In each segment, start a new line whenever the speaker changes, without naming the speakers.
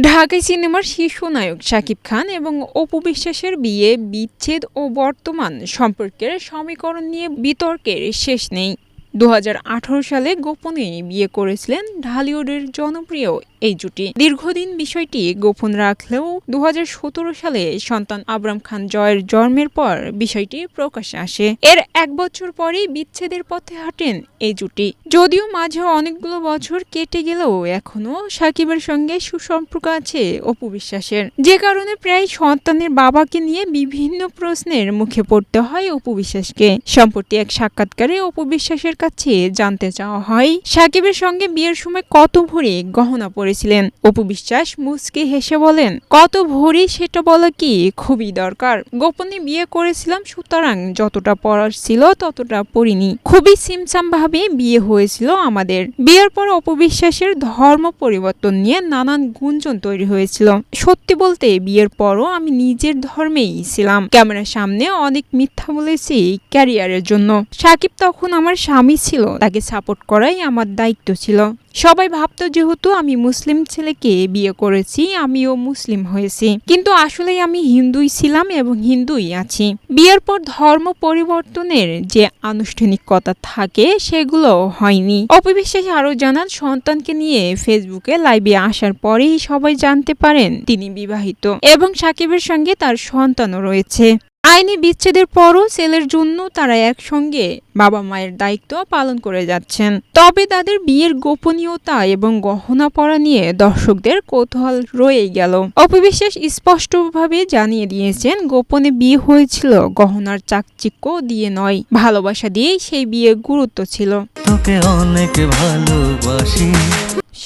ঢাকাই সিনেমার শীর্ষ নায়ক শাকিব খান এবং অপু বিশ্বাসের বিয়ে, বিচ্ছেদ ও বর্তমান সম্পর্কের সমীকরণ নিয়ে বিতর্কের শেষ নেই। দু হাজার আঠারো সালে গোপনে বিয়ে করেছিলেন ঢালিউডের জনপ্রিয় এই জুটি। দীর্ঘদিন বিষয়টি গোপন রাখলেও দু হাজার সতেরো সালে সন্তান আবরাম খান জয়ের জন্মের পর বিষয়টি প্রকাশ্যে আসে। এর এক বছর পরেই বিচ্ছেদের পথে হাঁটেন এই জুটি। যদিও মাঝে অনেকগুলো বছর কেটে গেলেও এখনও সাকিবের সঙ্গে সুসম্পর্ক আছে অপু বিশ্বাসের। যে কারণে প্রায় সন্তানের বাবাকে নিয়ে বিভিন্ন প্রশ্নের মুখে পড়তে হয় অপু বিশ্বাসকে। সম্প্রতি এক সাক্ষাৎকারে অপু বিশ্বাসের কাছে জানতে চাওয়া হয়, সাকিবের সঙ্গে বিয়ের সময় কত ভরে গহনা পরেছিলেন অপু বিশ্বাস মুচকে হেসে বলেন, কত ভরি সেটা বলা কি? খুবই দরকার। গোপনে বিয়ে করেছিলাম, সুতরাং যতটা পড়ার ছিল ততটা পড়িনি। খুবই সিমসাম ভাবে বিয়ে হয়েছিল আমাদের। বিয়ের পর অপবিশ্বাসের ধর্ম পরিবর্তন নিয়ে নানান গুঞ্জন তৈরি হয়েছিল। সত্যি বলতে বিয়ের পরও আমি নিজের ধর্মেই ছিলাম। ক্যামেরার সামনে অনেক মিথ্যা বলেছি ক্যারিয়ারের জন্য। সাকিব তখন আমার স্বামী ছিল। তাকে সাপোর্ট করাই আমার দায়িত্ব ছিল। সবাই ভাবতো যেহেতু আমি মুসলিম ছেলেকে বিয়ে করেছি, আমিও মুসলিম হয়েছি। কিন্তু আসলে আমি হিন্দুই ছিলাম এবং হিন্দুই আছি। বিয়ের পর ধর্ম পরিবর্তনের যে আনুষ্ঠানিকতা থাকে, সেগুলো হয়নি। অপবিশ্বাস আরও জানান, সন্তানকে নিয়ে ফেসবুকে লাইভে আসার পরেই সবাই জানতে পারেন, তিনি বিবাহিত। এবং সাকিবের সঙ্গে তার সন্তানও রয়েছে। আইনি বিচ্ছেদের পরও ছেলের জন্য তারা একসঙ্গে বাবা মায়ের দায়িত্ব পালন করে যাচ্ছেন। তবে তাদের বিয়ের গোপনীয়তা এবং গহনা পরা নিয়ে দর্শকদের কৌতূহল রয়ে গেল। অপবিশ্বাস স্পষ্টভাবে জানিয়ে দিয়েছেন গোপনে বিয়ে হয়েছিল গহনার চাকচিক্য দিয়ে নয় ভালোবাসা দিয়েই সেই বিয়ে গুরুত্ব ছিল।
তোকে অনেক ভালোবাসি।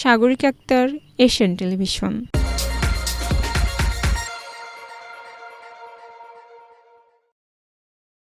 Sagarik Akter Asian television.